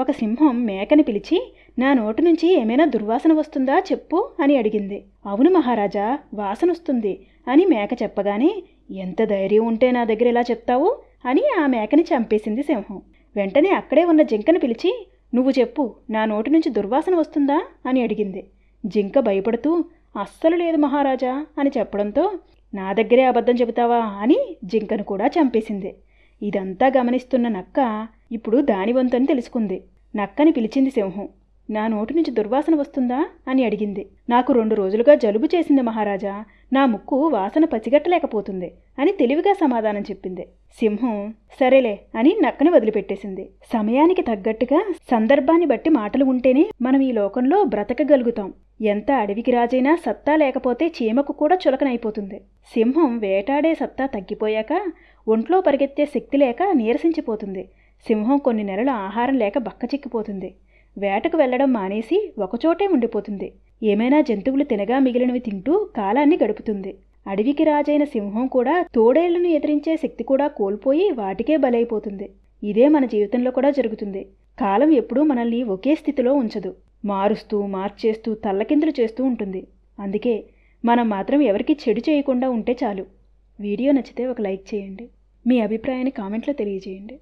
ఒక సింహం మేకని పిలిచి నా నోటి నుంచి ఏమైనా దుర్వాసన వస్తుందా చెప్పు అని అడిగింది. అవును మహారాజా వాసన వస్తుంది అని మేక చెప్పగానే ఎంత ధైర్యం ఉంటే నా దగ్గర ఇలా చెప్తావు అని ఆ మేకని చంపేసింది సింహం. వెంటనే అక్కడే ఉన్న జింకను పిలిచి నువ్వు చెప్పు నా నోటి నుంచి దుర్వాసన వస్తుందా అని అడిగింది. జింక భయపడుతూ అస్సలు లేదు మహారాజా అని చెప్పడంతో నా దగ్గరే అబద్ధం చెబుతావా అని జింకను కూడా చంపేసింది. ఇదంతా గమనిస్తున్న నక్క ఇప్పుడు దాని వంతని తెలుసుకుంది. నక్కని పిలిచింది సింహం. నా నోటి నుంచి దుర్వాసన వస్తుందా? అని అడిగింది. నాకు రెండు రోజులుగా జలుబు చేసింది మహారాజా. నా ముక్కు వాసన పసిగట్టలేకపోతుంది అని తెలివిగా సమాధానం చెప్పింది. సింహం సరేలే అని నక్కని వదిలిపెట్టేసింది. సమయానికి తగ్గట్టుగా సందర్భాన్ని బట్టి మాటలు ఉంటేనే మనం ఈ లోకంలో బ్రతకగలుగుతాం. ఎంత అడవికి రాజైనా సత్తా లేకపోతే చీమకు కూడా చులకనైపోతుంది. సింహం వేటాడే సత్తా తగ్గిపోయాక ఒంట్లో పరిగెత్తే శక్తి లేక నీరసించిపోతుంది. సింహం కొన్ని నెలలు ఆహారం లేక బక్కచిక్కిపోతుంది. వేటకు వెళ్ళడం మానేసి ఒకచోటే ఉండిపోతుంది. ఏమైనా జంతువులు తినగా మిగిలినవి తింటూ కాలాన్ని గడుపుతుంది. అడవికి రాజైన సింహం కూడా తోడేళ్ళను ఎదిరించే శక్తి కూడా కోల్పోయి వాటికే బలైపోతుంది. ఇదే మన జీవితంలో కూడా జరుగుతుంది. కాలం ఎప్పుడూ మనల్ని ఒకే స్థితిలో ఉంచదు. మారుస్తూ మార్చేస్తూ తల్లకిందులు చేస్తూ ఉంటుంది. అందుకే మనం మాత్రం ఎవరికి చెడు చేయకుండా ఉంటే చాలు. వీడియో నచ్చితే ఒక లైక్ చేయండి. మీ అభిప్రాయాన్ని కామెంట్లో తెలియజేయండి.